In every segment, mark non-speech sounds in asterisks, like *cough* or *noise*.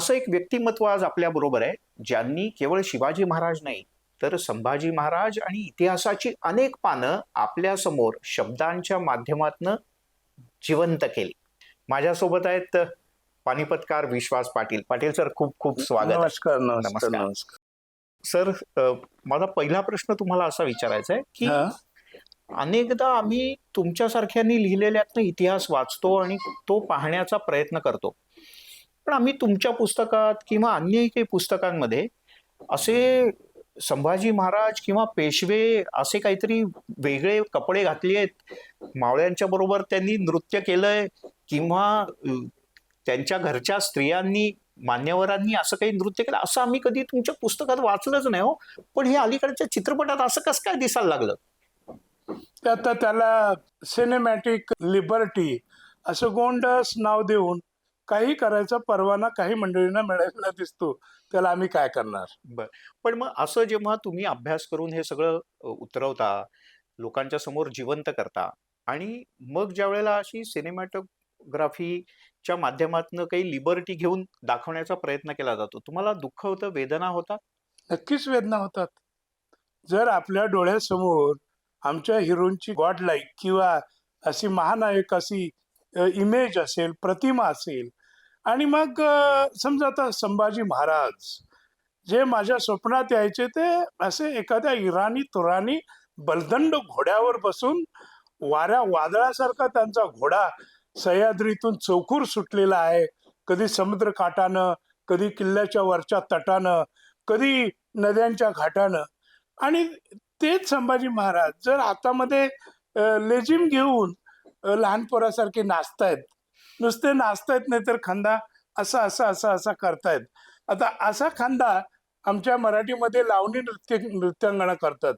असं एक व्यक्तिमत्व आज आपल्या बरोबर आहे ज्यांनी केवळ शिवाजी महाराज नाही तर संभाजी महाराज आणि इतिहासाची अनेक पानं आपल्यासमोर शब्दांच्या माध्यमातनं जिवंत केली माझ्यासोबत आहेत पानिपतकार विश्वास पाटील पाटील सर खूप खूप स्वागत. नमस्कार नमस्कार नमस्कार. सर माझा पहिला प्रश्न तुम्हाला असा विचारायचा आहे की? अनेकदा आम्ही तुमच्यासारख्यांनी लिहिलेल्यातनं इतिहास वाचतो आणि तो पाहण्याचा प्रयत्न करतो पण आम्ही तुमच्या पुस्तकात किंवा अन्य काही पुस्तकांमध्ये असे संभाजी महाराज किंवा पेशवे असे काहीतरी वेगळे कपडे घातले आहेत. मावळ्यांच्या बरोबर त्यांनी नृत्य केलंय किंवा त्यांच्या घरच्या स्त्रियांनी मान्यवरांनी असं काही नृत्य केलं असं आम्ही कधी तुमच्या पुस्तकात वाचलंच नाही हो. पण हे अलीकडच्या चित्रपटात असं कसं काय दिसायला लागलं? ते आता त्याला सिनेमॅटिक लिबर्टी असं गोंडस नाव देऊन काही करायचा परवाना काही मंडळींना मिळायला दिसतो. त्याला आम्ही काय करणार? पण मग असं जेव्हा तुम्ही अभ्यास करून हे सगळं उतरवता लोकांच्या समोर जिवंत करता आणि मग ज्या वेळेला अशी सिनेमॅटोग्राफीच्या माध्यमातून काही लिबर्टी घेऊन दाखवण्याचा प्रयत्न केला जातो तुम्हाला दुःख होतं? वेदना होता नक्कीच वेदना होतात. जर आपल्या डोळ्यासमोर आमच्या हिरोची गॉड लाईक किंवा अशी महानायक अशी इमेज असेल प्रतिमा असेल आणि मग समजा आता संभाजी महाराज जे माझ्या स्वप्नात यायचे ते असे एखाद्या इराणी तुराणी बलदंड घोड्यावर बसून वाऱ्या वादळासारखा त्यांचा घोडा सह्याद्रीतून चौकूर सुटलेला आहे. कधी समुद्र काठानं कधी किल्ल्याच्या वरच्या तटानं कधी नद्यांच्या घाटानं. आणि तेच संभाजी महाराज जर हातामध्ये लेझिम घेऊन अ, लहान पोरासारखे नाचतायत नुसते नाचतायत नाही तर खांदा असा असा असा असा करतायत. आता असा खांदा आमच्या मराठीमध्ये लावणी नृत्य नृत्यांगणा करतात.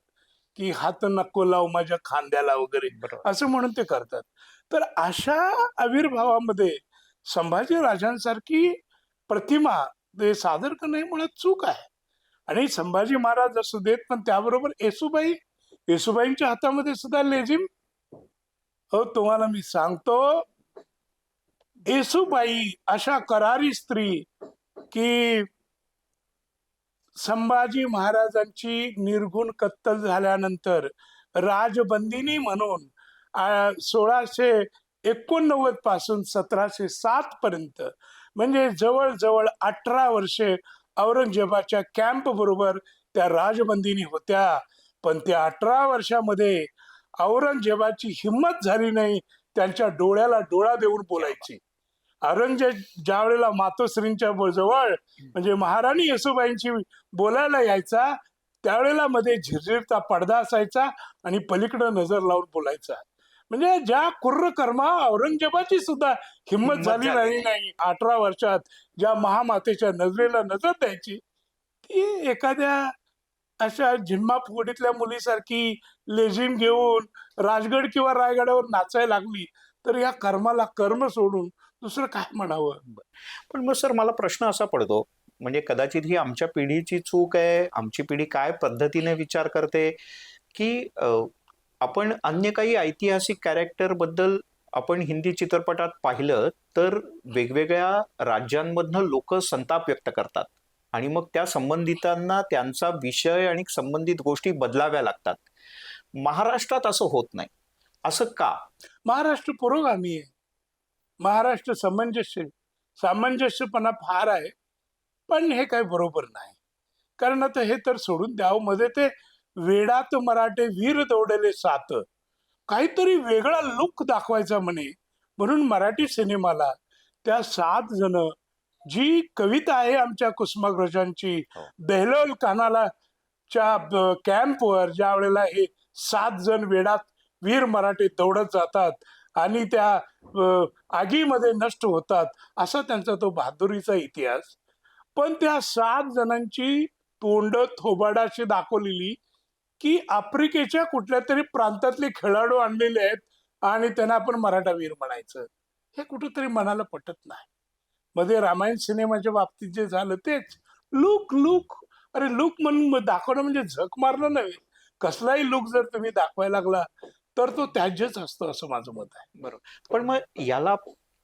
की हात नको लाव माझ्या खांद्याला वगैरे. असं म्हणून ते करतात. तर अशा आविर्भावामध्ये संभाजी राजांसारखी प्रतिमा ते सादर करणं हे मुळात चूक आहे. आणि संभाजी महाराज असू देत पण त्याबरोबर येसुबाई येसुबाईंच्या हातामध्ये सुद्धा लेझिम. हो तुम्हाला मी सांगतो येसुबाई अशा करारी स्त्री की संभाजी महाराजांची निर्गुण कत्तल झाल्यानंतर राजबंदिनी म्हणून सोळाशे एकोणनव्वदपासून सतराशे सात पर्यंत म्हणजे जवळजवळ अठरा वर्षे औरंगजेबाच्या कॅम्प बरोबर त्या राजबंदिनी होत्या. पण त्या अठरा वर्षामध्ये औरंगजेबाची हिंमत झाली नाही त्यांच्या डोळ्याला डोळा देऊन बोलायची. औरंगजेब ज्या वेळेला मातोश्रींच्या जवळ म्हणजे महाराणी येसुबाईंची बोलायला यायचा त्यावेळेला मध्ये झिरझिरचा पडदा असायचा आणि पलीकडं नजर लावून बोलायचा. म्हणजे ज्या कुर्र कर्मा औरंगजेबाची सुद्धा हिंमत झाली झाली. नाही नाही. अठरा वर्षात ज्या महामातेच्या नजरेला नजर द्यायची ती एखाद्या अशा झिम्मा फुगडीतल्या मुलीसारखी लेझिम घेऊन राजगड किंवा रायगडावर नाचायला लागली तर या कर्माला कर्म सोडून दुसरं काय म्हणावं? पण मग सर मला प्रश्न असा पडतो म्हणजे कदाचित ही आमच्या पिढीची चूक आहे आमची पिढी काय पद्धतीने विचार करते की आपण अन्य काही ऐतिहासिक कॅरेक्टरबद्दल आपण हिंदी चित्रपटात पाहिलं तर वेगवेगळ्या राज्यांमधनं लोक संताप व्यक्त करतात आणि मग त्या संबंधितांना त्यांचा विषय आणि संबंधित गोष्टी बदलाव्या लागतात. महाराष्ट्रात असं होत नाही. असं का? महाराष्ट्र पुरोगामी आहे. महाराष्ट्र सामंजस्य सामंजस्यपणा फार आहे. पण हे काही बरोबर नाही. कारण आता हे तर सोडून द्यावं मध्ये ते वेडात मराठे वीर दौडले सात. काहीतरी वेगळा लुक दाखवायचा म्हणे. म्हणून मराठी सिनेमाला त्या सात जण जी कविता आहे आमच्या कुसुमाग्रजांची हो. बेहलोल कानाला च्या कॅम्पवर ज्या वेळेला हे सात जण वेडात वीर मराठे दौडत जातात आणि त्या आगीमध्ये नष्ट होतात असा त्यांचा तो बहादुरीचा इतिहास. पण त्या सात जणांची तोंड थोबाडाशी दाखवलेली की आफ्रिकेच्या कुठल्या तरी प्रांतातले खेळाडू आणलेले आहेत आणि त्यांना आपण मराठा वीर म्हणायचं. हे कुठंतरी मनाला पटत नाही. मध्ये रामायण सिनेमाच्या बाबतीत जे झालं तेच. Look look. अरे लुक म्हणून दाखवणं म्हणजे झक मारणं नव्हे. कसलाही लुक जर तुम्ही दाखवायला लागला तर तो त्याज्यच असतो असं माझं मत आहे. बरोबर. पण मग याला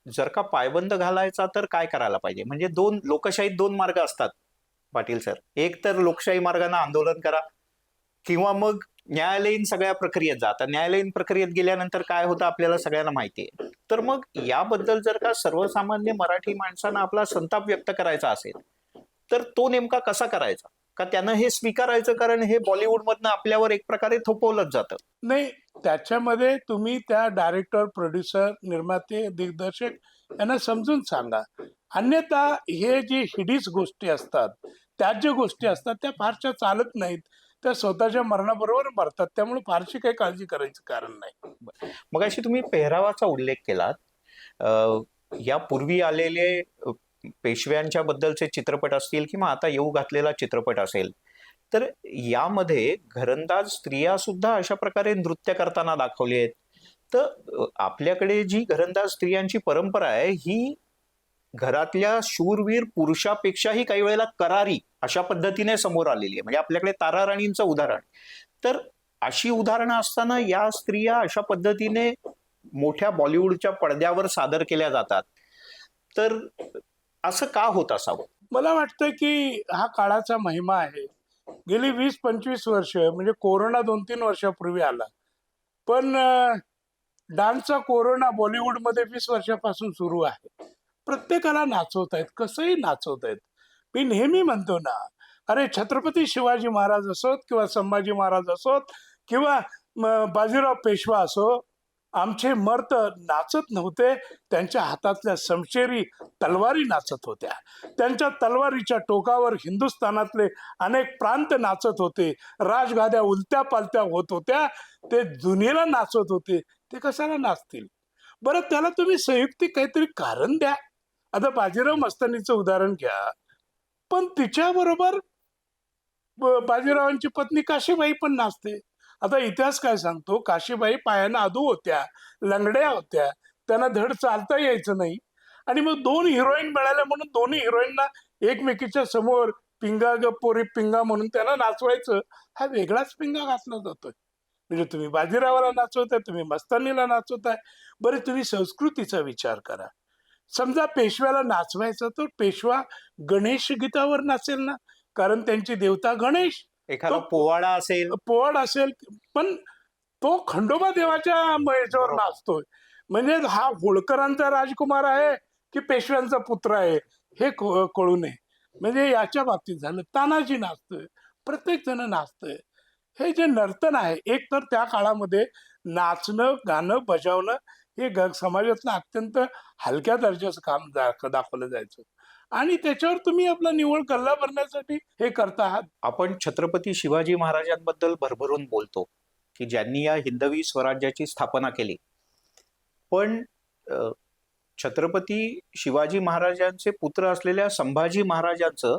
जर का पायबंद घालायचा तर काय करायला पाहिजे? म्हणजे दोन लोकशाहीत दोन मार्ग असतात पाटील सर. एक तर लोकशाही मार्गाने आंदोलन करा किंवा मग न्यायालयीन सगळ्या प्रक्रियेत जा. आता न्यायालयीन प्रक्रियेत गेल्यानंतर काय होतं आपल्याला सगळ्यांना माहिती आहे. तर मग याबद्दल जर का सर्वसामान्य मराठी माणसानं आपला संताप व्यक्त करायचा असेल तर तो नेमका कसा करायचा? का त्यानं हे स्वीकारायचं कारण हे बॉलिवूडमधनं आपल्यावर एक प्रकारे थोपवलंच जातं. नाही त्याच्यामध्ये तुम्ही त्या डायरेक्टर प्रोड्युसर निर्माते दिग्दर्शक यांना समजून सांगा. अन्यथा हे जे हिडीस गोष्टी असतात त्या ज्या गोष्टी असतात त्या फारशा चालत नाहीत. त्या स्वतःच्या मरणाबरोबर मरतात. त्यामुळे फारशी काही काळजी करायचं कारण नाही. मग अशी तुम्ही पेहरावाचा उल्लेख केलात. अं, यापूर्वी आलेले पेशव्यांच्या बद्दलचे चित्रपट असतील किंवा आता येऊ घातलेला चित्रपट असेल तर यामध्ये घरंदाज स्त्रिया सुद्धा अशा प्रकारे नृत्य करताना दाखवली आहेत. तर आपल्याकडे जी घरंदाज स्त्रियांची परंपरा आहे ही घरातल्या शूरवीर पुरुषापेक्षाही काही वेळेला करारी अशा पद्धतीने समोर आलेली आहे. म्हणजे आपल्याकडे तारा राणींचं उदाहरण. तर अशी उदाहरणं असताना या स्त्रिया अशा पद्धतीने मोठ्या बॉलिवूडच्या पडद्यावर सादर केल्या जातात. तर असं का होत असावं? मला वाटतं की हा काळाचा महिमा आहे. गेली वीस पंचवीस वर्ष म्हणजे कोरोना दोन तीन वर्षापूर्वी आला. पण डान्सचा कोरोना बॉलिवूडमध्ये वीस वर्षापासून सुरू आहे. प्रत्येकाला नाचवत आहेत कसंही नाचवत आहेत. मी नेहमी म्हणतो ना अरे छत्रपती शिवाजी महाराज असोत किंवा संभाजी महाराज असोत किंवा बाजीराव पेशवा असो आमचे मर्द नाचत नव्हते त्यांच्या हातातल्या समशेरी तलवारी नाचत होत्या. त्यांच्या तलवारीच्या टोकावर हिंदुस्थानातले अनेक प्रांत नाचत होते. राजगाद्या उलत्या पालत्या होत होत्या. ते दुनियेला नाचत होते. ते कशाला नाचतील? बरं त्याला तुम्ही संयुक्तिक काहीतरी कारण द्या. आता बाजीराव मस्तानीचं उदाहरण घ्या. पण तिच्याबरोबर बाजीरावांची पत्नी काशीबाई पण नाचते. आता इतिहास काय सांगतो? काशीबाई पायानं आदू होत्या लंगड्या होत्या. त्यांना धड चालता यायचं नाही. आणि मग दोन हिरोईन मिळाल्या म्हणून दोन्ही हिरोईनना एकमेकीच्या समोर पिंगा ग पोरी पिंगा म्हणून त्यांना नाचवायचं. हा वेगळाच पिंगा घातला जातोय. म्हणजे तुम्ही बाजीरावाला नाचवताय तुम्ही मस्तानीला नाचवताय. बरे तुम्ही संस्कृतीचा विचार करा. समजा पेशव्याला नाचवायचं तर पेशवा गणेश गीतावर नाचेल ना? कारण त्यांची देवता गणेश. एखादा तो- पोवाडा असेल. पोवाड असेल पण तो खंडोबा देवाच्या म- याच्यावर बरोबर. नाचतोय म्हणजे हा होळकरांचा राजकुमार आहे की पेशव्यांचा पुत्र आहे हे क- कळू नये. म्हणजे याच्या बाबतीत झालं. तानाजी नाचतोय प्रत्येक जण नाचतोय. हे जे नर्तन आहे एक तर त्या काळामध्ये नाचणं गाणं बजावणं हे ग समाजातलं अत्यंत हलक्या दर्जाचं काम दा- दाखवलं जायचं. आणि त्याच्यावर तुम्ही आपला निवड गल्ला भरण्यासाठी हे करता आहात. आपण छत्रपती शिवाजी महाराजांबद्दल भरभरून बोलतो की ज्यांनी या हिंदवी स्वराज्याची स्थापना केली. पण छत्रपती शिवाजी महाराजांचे पुत्र असलेल्या संभाजी महाराजांचं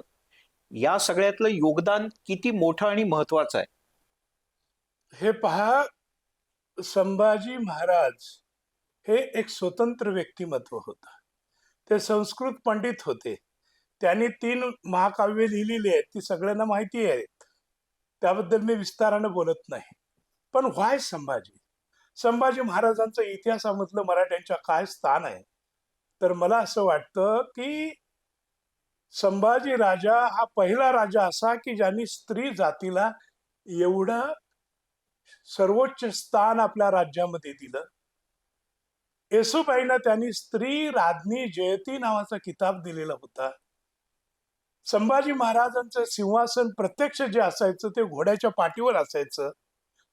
या सगळ्यातलं योगदान किती मोठं आणि महत्वाचं आहे? हे पहा संभाजी महाराज हे एक स्वतंत्र व्यक्तिमत्व होतं. ते संस्कृत पंडित होते. त्यांनी तीन महाकाव्य लिहिलेली आहेत ती सगळ्यांना माहिती आहेत त्याबद्दल मी विस्तारानं बोलत नाही. पण व्हाय संभाजी? संभाजी महाराजांचं इतिहासामधलं मराठ्यांच्या काय स्थान आहे? तर मला असं वाटतं की संभाजी राजा हा पहिला राजा असा की ज्यांनी स्त्री जातीला एवढं सर्वोच्च स्थान आपल्या राज्यामध्ये दिलं. येसुबाईंना त्यांनी स्त्री राज्ञी जयती नावाचा किताब दिलेला होता. संभाजी महाराजांचं सिंहासन प्रत्यक्ष जे असायचं ते घोड्याच्या पाठीवर असायचं.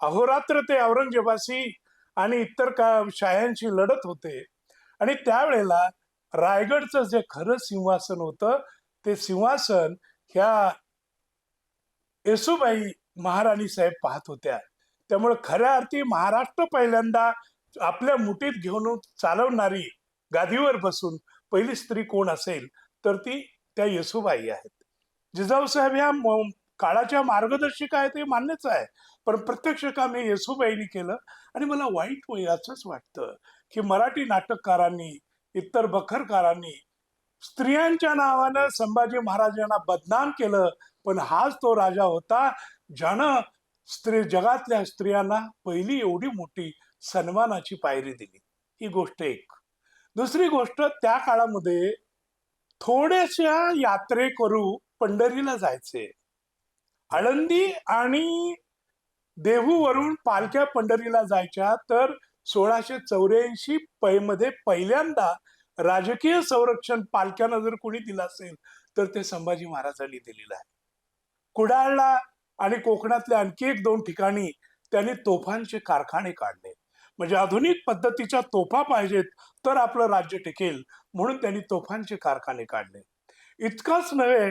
अहोरात्र ते औरंगजेबाशी आणि इतर का शायांशी लढत होते. आणि त्यावेळेला रायगडचं जे खरं सिंहासन होतं ते सिंहासन ह्या येसुबाई महाराणी साहेब पाहत होत्या. त्यामुळे खऱ्या अर्थी महाराष्ट्र पहिल्यांदा आपल्या मुठीत घेऊन चालवणारी गादीवर बसून पहिली स्त्री कोण असेल तर ती त्या येसुबाई आहेत. जिजाऊ साहेब ह्या म- काळाच्या मार्गदर्शिका आहेत हे मान्यच आहे. पण प्रत्यक्ष काम हे येसुबाईंनी केलं आणि मला वाईट याचंच वाटतं की मराठी नाटककारांनी इतर बखरकारांनी स्त्रियांच्या नावानं संभाजी महाराजांना बदनाम केलं पण हाच तो राजा होता ज्यानं स्त्री जगातल्या स्त्रियांना पहिली एवढी मोठी सन्मानाची पायरी दिली. ही गोष्ट एक. दुसरी गोष्ट त्या काळामध्ये थोड्याशा यात्रे करू पंढरीला जायचे. आळंदी आणि देहूवरून पालख्या पंढरीला जायच्या तर सोळाशे चौऱ्याऐंशी पैमध्ये पहिल्यांदा राजकीय संरक्षण पालख्यानं जर कोणी दिलं असेल तर ते संभाजी महाराजांनी दिलेलं आहे. कुडाळला आणि कोकणातल्या आणखी एक दोन ठिकाणी त्यांनी तोफांचे कारखाने काढले. म्हणजे आधुनिक पद्धतीच्या तोफा पाहिजेत तर आपलं राज्य टिकेल. म्हणून त्यांनी तोफांचे कारखाने काढले. इतकंच नव्हे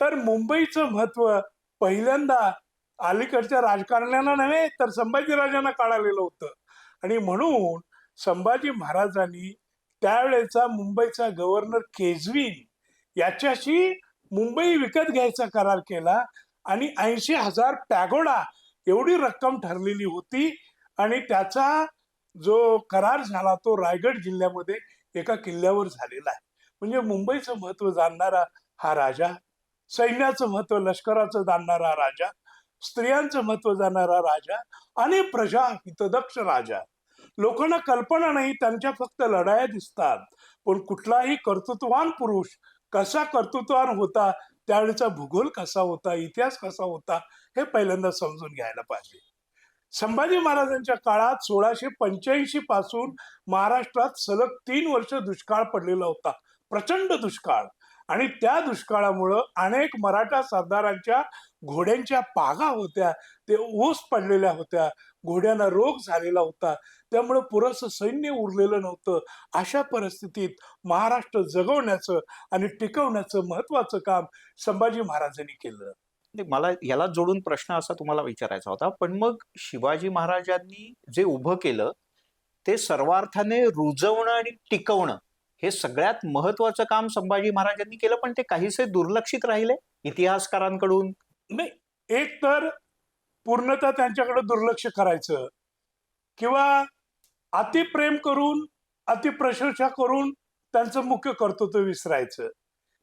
तर मुंबईचं महत्त्व पहिल्यांदा अलीकडच्या राजकारण्यांना नव्हे तर संभाजीराजांना काढालेलं होतं. आणि म्हणून संभाजी महाराजांनी त्यावेळेचा मुंबईचा गव्हर्नर केजवी याच्याशी मुंबई विकत घ्यायचा करार केला आणि ऐंशी हजार पॅगोडा एवढी रक्कम ठरलेली होती. आणि त्याचा जो करार झाला तो रायगड जिल्ह्यामध्ये एका किल्ल्यावर झालेला आहे. म्हणजे मुंबईचं महत्त्व जाणणारा हा राजा सैन्याचं महत्त्व लष्कराचं जाणणारा राजा स्त्रियांचं महत्त्व जाणणारा राजा आणि प्रजा हितदक्ष राजा. लोकांना कल्पना नाही त्यांच्या फक्त लढाया दिसतात. पण कुठलाही कर्तृत्ववान पुरुष कसा कर्तृत्ववान होता त्यावेळेचा भूगोल कसा होता इतिहास कसा होता हे पहिल्यांदा समजून घ्यायला पाहिजे. संभाजी महाराजांच्या काळात सोळाशे पंच्याऐंशी पासून महाराष्ट्रात सलग तीन वर्ष दुष्काळ पडलेला होता. प्रचंड दुष्काळ. आणि त्या दुष्काळामुळं अनेक मराठा सरदारांच्या घोड्यांच्या पागा होत्या ते ओस पडलेल्या होत्या घोड्यांना रोग झालेला होता. त्यामुळं पुरस सैन्य उरलेलं नव्हतं. अशा परिस्थितीत महाराष्ट्र जगवण्याचं आणि टिकवण्याचं महत्वाचं काम संभाजी महाराजांनी केलं. मला याला जोडून प्रश्न असा तुम्हाला विचारायचा होता. पण मग शिवाजी महाराजांनी जे उभं केलं ते सर्वार्थाने रुजवणं आणि टिकवणं हे सगळ्यात महत्वाचं काम संभाजी महाराजांनी केलं पण ते काहीसे दुर्लक्षित राहिले इतिहासकारांकडून? नाही एक तर पूर्णतः त्यांच्याकडे दुर्लक्ष करायचं किंवा अतिप्रेम करून अतिप्रशंसा करून त्यांचं मुख्य कर्तृत्व विसरायचं.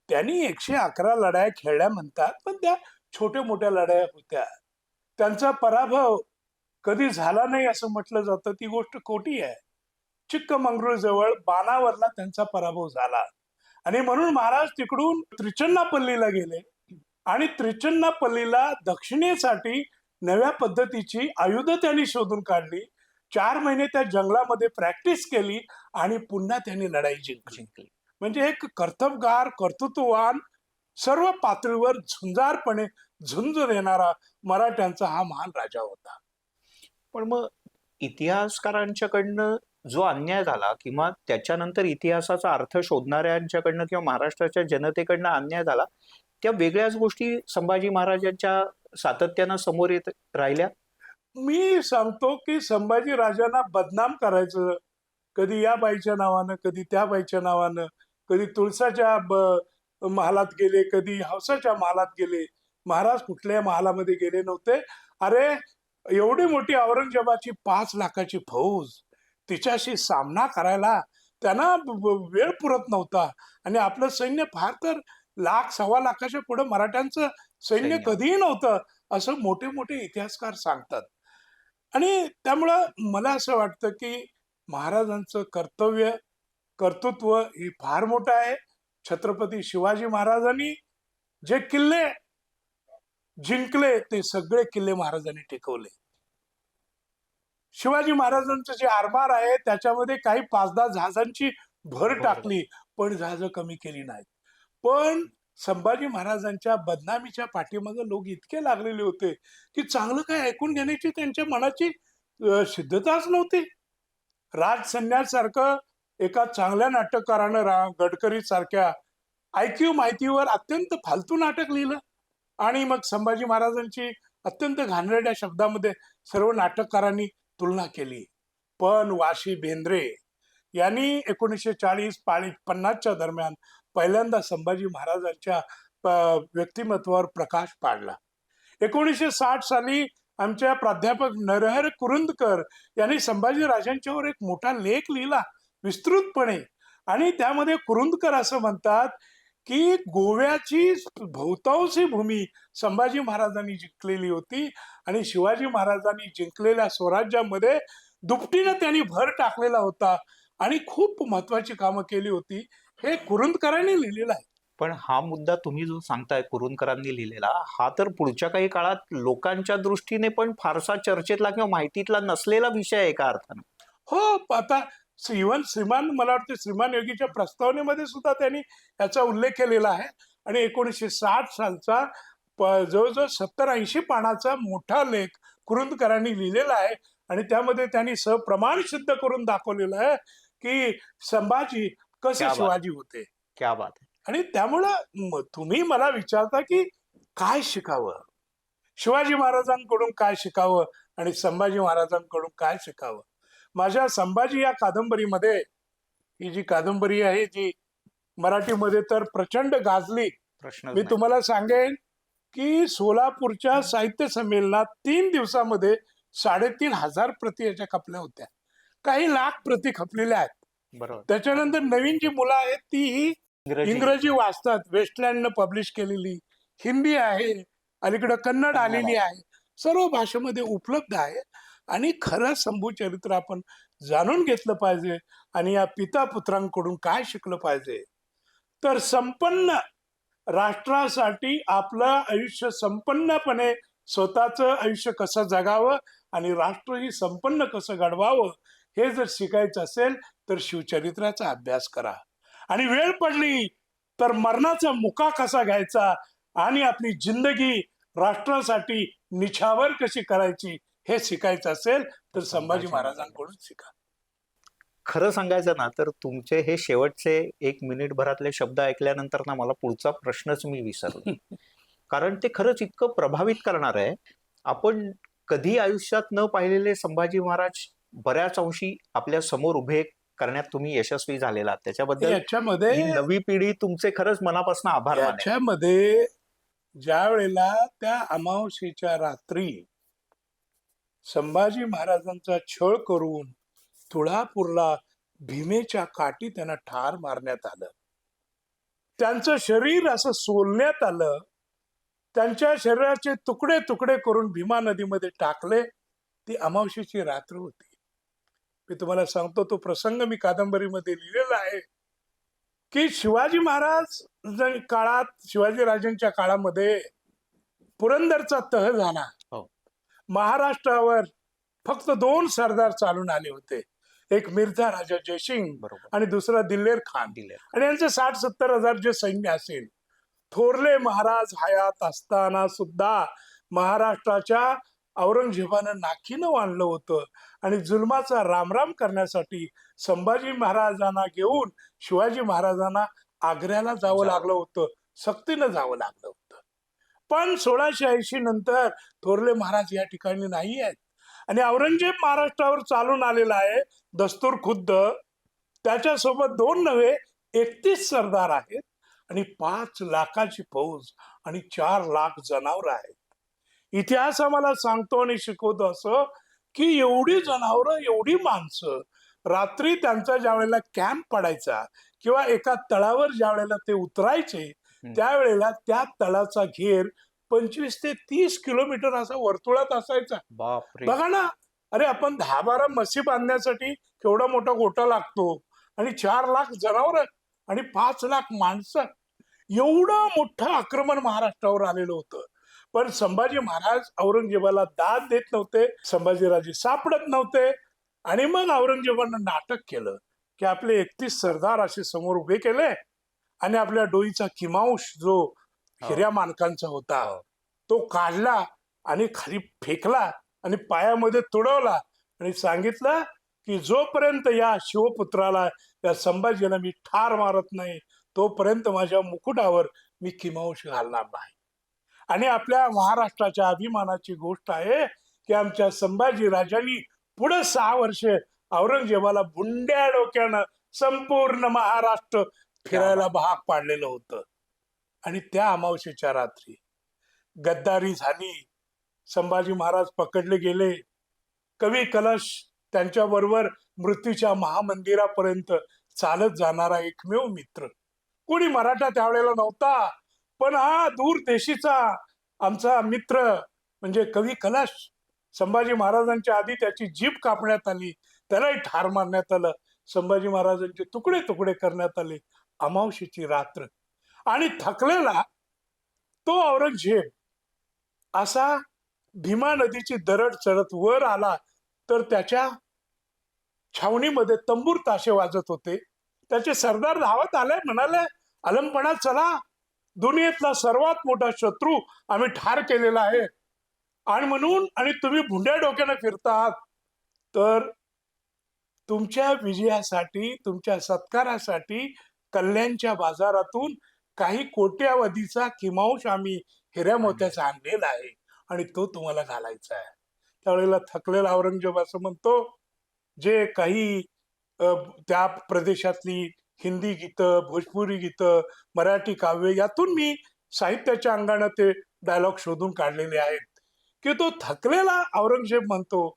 त्यांनी एकशे अकरा लढाया खेळल्या म्हणतात पण त्या छोट्या मोठ्या लढाया होत्या. त्यांचा पराभव कधी झाला नाही असं म्हटलं जातं ती गोष्ट खोटी आहे. चिक्कमंगळूर जवळ बाणावरला त्यांचा पराभव झाला. आणि म्हणून महाराज तिकडून त्रिचन्नापल्लीला गेले. आणि त्रिचन्नापल्लीला दक्षिणेसाठी नव्या पद्धतीची आयुध त्यांनी शोधून काढली. चार महिने त्या जंगलामध्ये प्रॅक्टिस केली आणि पुन्हा त्यांनी लढाई जिंकले. म्हणजे एक कर्तबगार कर्तृत्ववान सर्व पातळीवर झुंजारपणे झुंज देणारा मराठ्यांचा हा महान राजा होता. पण मग इतिहासकारांच्याकडनं जो अन्याय झाला किंवा त्याच्यानंतर इतिहासाचा अर्थ शोधणाऱ्यांच्याकडनं किंवा महाराष्ट्राच्या जनतेकडनं अन्याय झाला त्या वेगळ्याच गोष्टी संभाजी महाराजांच्या सातत्यानं समोर येत राहिल्या? मी सांगतो की संभाजी राजांना बदनाम करायचं कधी या बाईच्या नावानं कधी त्या बाईच्या नावानं कधी तुळसाच्या ब- महालात गेले कधी हौसाच्या महालात गेले. महाराज कुठल्याही महालामध्ये गेले नव्हते. अरे एवढी मोठी औरंगजेबाची पाच लाखाची फौज तिच्याशी सामना करायला त्यांना वेळ पुरत नव्हता. आणि आपलं सैन्य फार तर लाख सव्वा लाखाच्या पुढे मराठ्यांचं सैन्य. कधीही नव्हतं असं मोठे मोठे इतिहासकार सांगतात. आणि त्यामुळं मला असं वाटतं की महाराजांचं कर्तव्य कर्तृत्व हे फार मोठं आहे. छत्रपती शिवाजी महाराजांनी जे किल्ले जिंकले ते सगळे किल्ले महाराजांनी टिकवले. शिवाजी महाराजांचं जे आरमार आहे त्याच्यामध्ये काही पाच दहा जहाजांची भर. टाकली पण जहाजं कमी केली नाहीत. पण संभाजी महाराजांच्या बदनामीच्या पाठीमागे लोक इतके लागलेले होते की चांगलं काय ऐकून घेण्याची त्यांच्या मनाची सिद्धताच नव्हती. राज संन्यासारखं एका चांगल्या नाटककारानं रा गडकरी सारख्या आयक्यू माहितीवर अत्यंत फालतू नाटक लिहिलं. आणि मग संभाजी महाराजांची अत्यंत घाणेरड्या शब्दामध्ये सर्व नाटककारांनी तुलना केली. पण वाशी बेंद्रे यांनी एकोणीसशे चाळीस पाळी पन्नासच्या दरम्यान पहिल्यांदा संभाजी महाराजांच्या व्यक्तिमत्वावर प्रकाश पाडला. एकोणीसशे साठ साली आमच्या प्राध्यापक नरहर कुरुंदकर यांनी संभाजी राजांच्यावर एक मोठा लेख लिहिला. विस्तृतपणे. आणि त्यामध्ये कुरुंदकर असं म्हणतात की गोव्याची बहुतांशी भूमी संभाजी महाराजांनी जिंकलेली होती आणि शिवाजी महाराजांनी जिंकलेल्या स्वराज्यामध्ये दुपटीनं त्यांनी भर टाकलेला होता आणि खूप महत्वाची कामं केली होती. हे कुरुंदकरांनी लिहिलेलं आहे. पण हा मुद्दा तुम्ही जो सांगताय कुरुंदकरांनी लिहिलेला हा तर पुढच्या काही काळात लोकांच्या दृष्टीने पण फारसा चर्चेतला किंवा माहितीतला नसलेला विषय आहे एका अर्थानं? हो आता इव्हन श्रीमान मला वाटतं श्रीमान योगीच्या प्रस्तावनेमध्ये सुद्धा त्यांनी याचा उल्लेख केलेला आहे. आणि एकोणीसशे साठ सालचा जवळजवळ सत्तर ऐंशी पानाचा मोठा लेख कुरुंदकरांनी लिहिलेला आहे. आणि त्यामध्ये त्यांनी सप्रमाण सिद्ध करून दाखवलेलं आहे की संभाजी कसे. शिवाजी होते. क्या बात आणि त्यामुळं तुम्ही मला विचारता की काय शिकावं? शिवाजी महाराजांकडून काय शिकावं? आणि संभाजी महाराजांकडून काय शिकावं? माझ्या संभाजी या कादंबरीमध्ये ही जी कादंबरी आहे जी मराठीमध्ये तर प्रचंड गाजली. प्रश्न मी तुम्हाला सांगेन की सोलापूरच्या साहित्य संमेलनात तीन दिवसामध्ये साडेतीन हजार प्रती याच्या खपल्या होत्या. काही लाख प्रती खपलेल्या आहेत. बरोबर. त्याच्यानंतर नवीन जी मुलं आहेत ती ही इंग्रजी. वाचतात. वेस्टलँडनं पब्लिश केलेली हिंदी आहे अलीकडं कन्नड आलेली. आहे. सर्व भाषेमध्ये उपलब्ध आहे. आणि खरं शंभू चरित्र आपण जाणून घेतलं पाहिजे आणि या पिता पुत्रांकडून काय शिकलं पाहिजे? तर संपन्न राष्ट्रासाठी आपलं आयुष्य संपन्नपणे स्वतःचं आयुष्य कसं जगावं आणि राष्ट्र ही संपन्न कसं घडवावं हे जर शिकायचं असेल तर शिवचरित्राचा अभ्यास करा. आणि वेळ पडली तर मरणाचा मुका कसा घ्यायचा आणि आपली जिंदगी राष्ट्रासाठी निछावर कशी करायची हे शिकायचं असेल तर संभाजी महाराजांकडून शिका. खरं सांगायचं ना तर तुमचे हे शेवटचे एक मिनिट भरातले शब्द ऐकल्यानंतर ना मला पुढचा प्रश्नच मी विसरलो. *laughs* कारण ते खरंच इतकं प्रभावित करणार आहे. आपण कधी आयुष्यात न पाहिलेले संभाजी महाराज बऱ्याच अंशी आपल्यासमोर उभे करण्यात तुम्ही यशस्वी झालेला आहात. त्याच्याबद्दल याच्यामध्ये नवी पिढी तुमचे खरंच मनापासून आभार याच्यामध्ये ज्या वेळेला त्या अमावस्येच्या रात्री संभाजी महाराजांचा छळ करून तुळापूरला भीमेच्या काठी त्यांना ठार मारण्यात आलं. त्यांचं शरीर असं सोलण्यात आलं. त्यांच्या शरीराचे तुकडे तुकडे करून भीमा नदीमध्ये टाकले. ती अमावशेची रात्र होती. मी तुम्हाला सांगतो तो प्रसंग मी कादंबरीमध्ये लिहिलेला आहे की शिवाजी महाराज काळात शिवाजी राजांच्या काळामध्ये पुरंदरचा तह झाला. महाराष्ट्रावर फक्त दोन सरदार चालून आले होते. एक मिर्झा राजा जयसिंग आणि दुसरा दिल्लेर खान. दिले आणि यांचे साठ सत्तर हजार जे सैन्य असेल थोरले महाराज हयात असताना सुद्धा महाराष्ट्राच्या औरंगजेबानं नाकीनं आणलं होतं. आणि जुलमाचा रामराम करण्यासाठी संभाजी महाराजांना घेऊन शिवाजी महाराजांना आग्र्याला जावं जावं. लागलं होतं. सक्तीनं जावं लागलं होतं. पण सोळाशे ऐंशी नंतर थोरले महाराज या ठिकाणी नाही आहेत. आणि औरंगजेब महाराष्ट्रावर चालून आलेला आहे दस्तूर खुद्द. त्याच्यासोबत दोन नव्हे एकतीस सरदार आहेत आणि पाच लाखाची फौज आणि चार लाख जनावर आहेत. इतिहास आम्हाला सांगतो आणि शिकवतो असं की एवढी जनावरं एवढी माणसं रात्री त्यांचा ज्या वेळेला कॅम्प पडायचा किंवा एका तळावर ज्या वेळेला ते उतरायचे त्यावेळेला त्या तळाचा घेर पंचवीस ते तीस किलोमीटर असा वर्तुळात असायचा. बघा ना अरे आपण दहा बारा म्हशी बांधण्यासाठी केवढा मोठा गोटा लागतो आणि चार लाख जनावर आणि पाच लाख माणसं. एवढं मोठं आक्रमण महाराष्ट्रावर आलेलं होतं. पण संभाजी महाराज औरंगजेबाला दाद देत नव्हते संभाजीराजे सापडत नव्हते आणि मग औरंगजेबानं नाटक केलं की आपले एकतीस सरदार असे समोर उभे केले आणि आपल्या डोईचा किमांश जो हिऱ्या मानकांचा होता हो. तो काढला आणि खाली फेकला आणि पायामध्ये तुडवला आणि सांगितलं की जोपर्यंत या शिवपुत्राला या संभाजीला मी ठार मारत नाही तोपर्यंत माझ्या मुकुटावर मी किमांश घालणार नाही आणि आपल्या महाराष्ट्राच्या अभिमानाची गोष्ट आहे की आमच्या संभाजी राजांनी पुढे सहा वर्षे औरंगजेबाला बुंड्या डोक्यानं संपूर्ण महाराष्ट्र फिरायला भाग पाडलेलं होतं. आणि त्या अमावस्येच्या रात्री गद्दारी झाली. संभाजी महाराज पकडले गेले. कवी कलश त्यांच्याबरोबर मृत्यूच्या महामंदिरापर्यंत चालत जाणारा एकमेव मित्र. कोणी मराठा त्यावेळेला नव्हता पण हा दूर देशीचा आमचा मित्र म्हणजे कवी कलश. संभाजी महाराजांच्या आधी त्याची जीप कापण्यात आली. त्यालाही ठार मारण्यात आलं. संभाजी महाराजांचे तुकडे तुकडे करण्यात आले अमावशीची रात्र. आणि थकलेला तो औरंगजेब असा भीमा नदीची दरड चढत वर आला तर त्याच्या छावणीमध्ये तंबूर ताशे वाजत होते. त्याचे सरदार धावत आले म्हणाले अलमपणा चला. दुनियेतला सर्वात मोठा शत्रू आम्ही ठार केलेला आहे. आणि म्हणून आणि तुम्ही भुंड्या डोक्यानं फिरतात. तर तुमच्या विजयासाठी तुमच्या सत्कारासाठी कल्याणच्या बाजारातून काही कोट्यावधीचा किमांश आम्ही हिऱ्या मोत्याचा आणलेला आहे आणि तो तुम्हाला घालायचा आहे. त्यावेळेला थकलेला औरंगजेब असं म्हणतो जे काही त्या प्रदेशातली हिंदी गीतं भोजपुरी गीतं मराठी काव्य यातून मी साहित्याच्या अंगाने ते डायलॉग शोधून काढलेले आहेत. की तो थकलेला औरंगजेब म्हणतो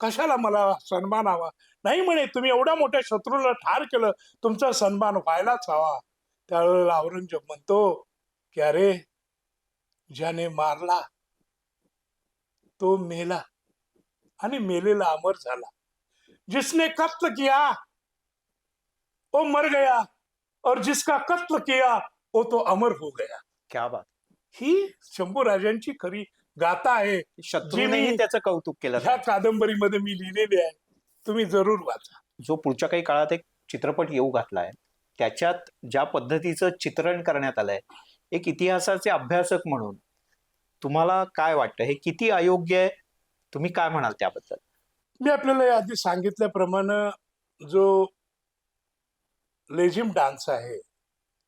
कशाला मला सन्मान हवा? नाही म्हणे तुम्ही एवढ्या मोठ्या शत्रूला ठार केलं तुमचा सन्मान व्हायलाच हवा. त्यावेळेला औरंगजेब म्हणतो की अरे ज्याने मारला तो मेला आणि मेलेला अमर झाला. जिसने कत्ल किया वो मर गया. और जिसका कत्ल किया वो तो अमर हो गया. क्या बात. ही शंभू राजांची खरी गाथा आहे. त्याचं कौतुक केलं. ह्या कादंबरीमध्ये मी लिहिलेली आहे. तुम्ही जरूर वाचा. जो पुढच्या काही काळात एक चित्रपट येऊ घातलाय त्याच्यात ज्या पद्धतीचं चित्रण करण्यात आलंय एक इतिहासाचे अभ्यासक म्हणून तुम्हाला काय वाटतं? हे किती अयोग्य आहे? तुम्ही काय म्हणाल त्याबद्दल? मी आपल्याला आधी सांगितल्याप्रमाणे जो लेझिम डान्स आहे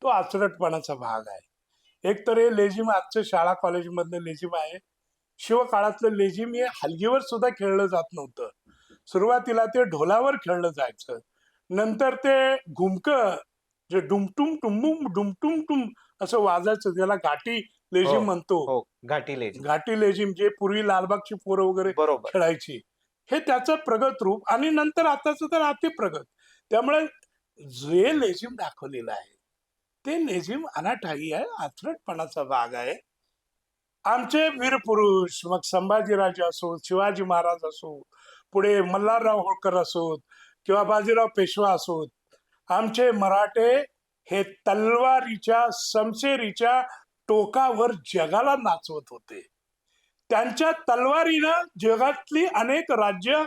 तो आचरटपणाचा भाग आहे. एक तर हे लेझिम आजचं शाळा कॉलेजमधलं लेझिम आहे. शिवकाळातलं लेझिम हे हलगीवर सुद्धा खेळलं जात नव्हतं. सुरुवातीला ते ढोलावर खेळलं जायचं. नंतर ते घुमकं जे डुमटुम टुंबुम डुमटुम टुम असं वाजायचं ज्याला घाटी हो. लेझिम म्हणतो. हो घाटी लेझिम. घाटी लेझिम जे पूर्वी लालबागची पोरं वगैरे खेळायची. हे त्याचं प्रगत रूप आणि नंतर आताच तर अति प्रगत. त्यामुळे जे लेझिम दाखवलेलं आहे ते लेझिम अनाठाई आहे आथरटपणाचा भाग आहे. आमचे वीर पुरुष मग संभाजीराजे असोत शिवाजी महाराज असो पुढे मल्हारराव होळकर असोत किंवा बाजीराव पेशवा असोत आमचे मराठे हे तलवारीच्या समशेरीच्या टोकावर जगाला नाचवत होते. त्यांच्या तलवारीनं जगातली अनेक राज्य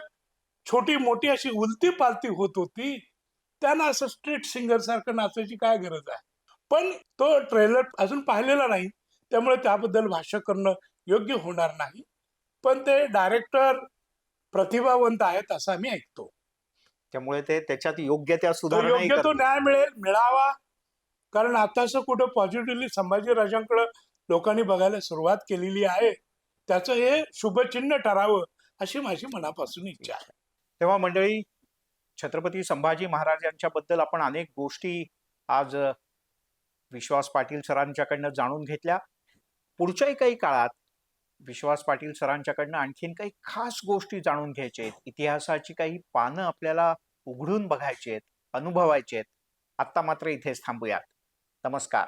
छोटी मोठी अशी उलती पालती होत होती. त्यांना असं स्ट्रीट सिंगर सारखं नाचायची काय गरज आहे? पण तो ट्रेलर अजून पाहिलेला नाही. त्यामुळे त्याबद्दल भाष्य करणं योग्य होणार नाही. पण ते डायरेक्टर प्रतिभावंत आहेत असं आम्ही ऐकतो. त्यामुळे ते त्याच्यात योग्य त्या तो सुधारणा योग्य तो न्याय मिळेल मिळावा. कारण आताच कुठं पॉझिटिव्हली संभाजी राजांकडे लोकांनी बघायला सुरुवात केलेली आहे. त्याचं हे शुभचिन्ह ठरावं अशी माझी मनापासून इच्छा आहे. तेव्हा मंडळी छत्रपती संभाजी महाराज यांच्याबद्दल आपण अनेक गोष्टी आज अ, विश्वास पाटील सरांच्याकडनं जाणून घेतल्या. पुढच्याही काही काळात विश्वास पाटील सरांच्याकडनं आणखीन काही खास गोष्टी जाणून घ्यायच्या आहेत. इतिहासाची काही पानं आपल्याला उघडून बघायची आहेत अनुभवायची आहेत. आत्ता मात्र इथेच थांबूयात. नमस्कार.